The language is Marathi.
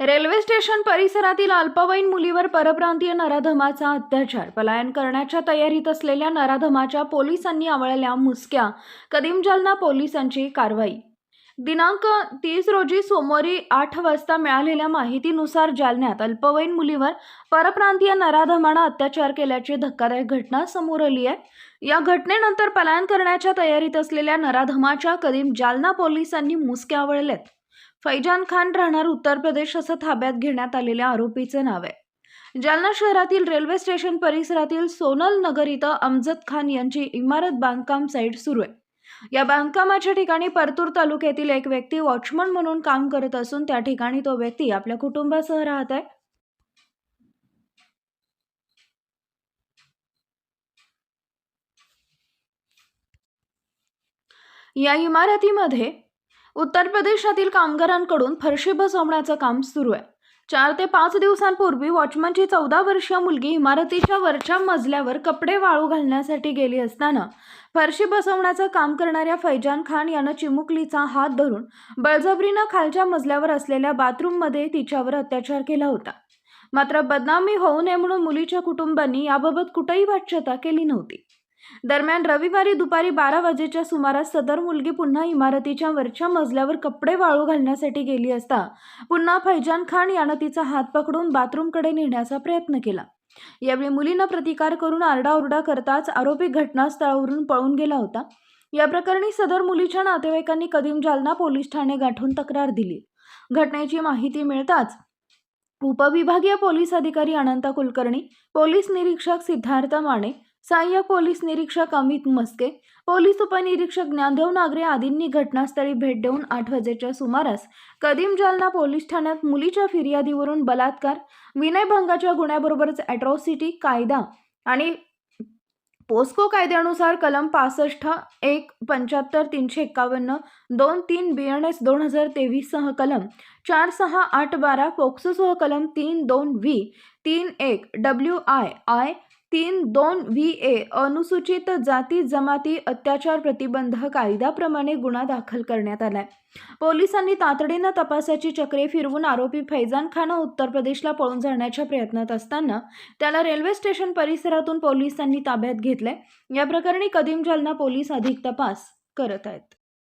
रेल्वे स्टेशन परिसरातील अल्पवयीन मुलीवर परप्रांतीय नराधमाचा अत्याचार पलायन करण्याच्या तयारीत असलेल्या नराधमाच्या पोलिसांनी आवळल्या मुसक्या कदीम जालना पोलिसांची कारवाई. दिनांक तीस रोजी सोमवारी आठ वाजता मिळालेल्या माहितीनुसार जालन्यात अल्पवयीन मुलीवर परप्रांतीय नराधमानं अत्याचार केल्याची धक्कादायक घटना समोर आली आहे. या घटनेनंतर पलायन करण्याच्या तयारीत असलेल्या नराधमाच्या कदीम जालना पोलिसांनी मुसक्या आवळल्यात. फैजान खान राहणार उत्तर प्रदेश असं ताब्यात घेण्यात आलेल्या आरोपीचं नाव आहे. जालना शहरातील रेल्वे स्टेशन परिसरातील सोनल नगर इथं अमजद खान यांची इमारत बांधकाम साईट सुरू आहे. या बांधकामाच्या ठिकाणी परतूर तालुक्यातील एक व्यक्ती वॉचमन म्हणून काम करत असून त्या ठिकाणी तो व्यक्ती आपल्या कुटुंबासह राहत आहे. या इमारतीमध्ये उत्तर प्रदेशातील कामगारांकडून फरशी बसवण्याचं काम सुरू आहे. चार ते पाच दिवसांपूर्वी वॉचमनची चौदा वर्षीय मुलगी इमारतीच्या वरच्या मजल्यावर कपडे वाळू घालण्यासाठी गेली असताना फरशी बसवण्याचं काम करणाऱ्या फैजान खान यानं चिमुकलीचा हात धरून बळजबरीनं खालच्या मजल्यावर असलेल्या बाथरूममध्ये तिच्यावर अत्याचार केला होता. मात्र बदनामी होऊ नये म्हणून मुलीच्या कुटुंबांनी याबाबत कुठेही वाच्यता केली नव्हती. दरम्यान रविवारी दुपारी बारा वाजेच्या सुमारास सदर मुलगी पुन्हा इमारतीच्या वरच्या मजल्यावर कपडे वाळू घालण्यासाठी गेली असता पुन्हा फैजान खान यानं तिचा हात पकडून बाथरूमकडे नेण्याचा प्रयत्न केला. यावेळी मुलीनं प्रतिकार करून आरडाओरडा करताच आरोपी घटनास्थळावरून पळून गेला होता. या प्रकरणी सदर मुलीच्या नातेवाईकांनी कदीम जालना पोलीस ठाणे गाठून तक्रार दिली. घटनेची माहिती मिळताच उपविभागीय पोलीस अधिकारी अनंता कुलकर्णी पोलीस निरीक्षक सिद्धार्थ माने सहाय्यक पोलीस निरीक्षक अमित मस्के पोलीस उपनिरीक्षक ज्ञानदेव नागरे आदींनी घटनास्थळी भेट देऊन आठ वाजेच्या सुमारास कदीम जालना पोलीस ठाण्यात मुलीच्या फिर्यादीवरून बलात्कार विनयभंगाच्या गुन्ह्याबरोबरच अॅट्रॉसिटी कायदा आणि पोस्को कायद्यानुसार कलम पासष्ट एक पंच्याहत्तर तीनशे एक्कावन्न दोन तीन बी एन एस दोन हजार तेवीससह कलम चार सहा आठ बारा पोक्सोसह कलम तीन दोन व्ही तीन एक डब्ल्यू आय आय तीन दोन व्ही ए अनुसूचित जाती जमाती अत्याचार प्रतिबंध कायद्याप्रमाणे गुन्हा दाखल करण्यात आलाय. पोलिसांनी तातडीनं तपासाची चक्रे फिरवून आरोपी फैजान खान उत्तर प्रदेशला पळून जाण्याच्या प्रयत्नात असताना त्याला रेल्वे स्टेशन परिसरातून पोलिसांनी ताब्यात घेतलंय. या प्रकरणी कदीम जालना पोलीस अधिक तपास करत आहेत.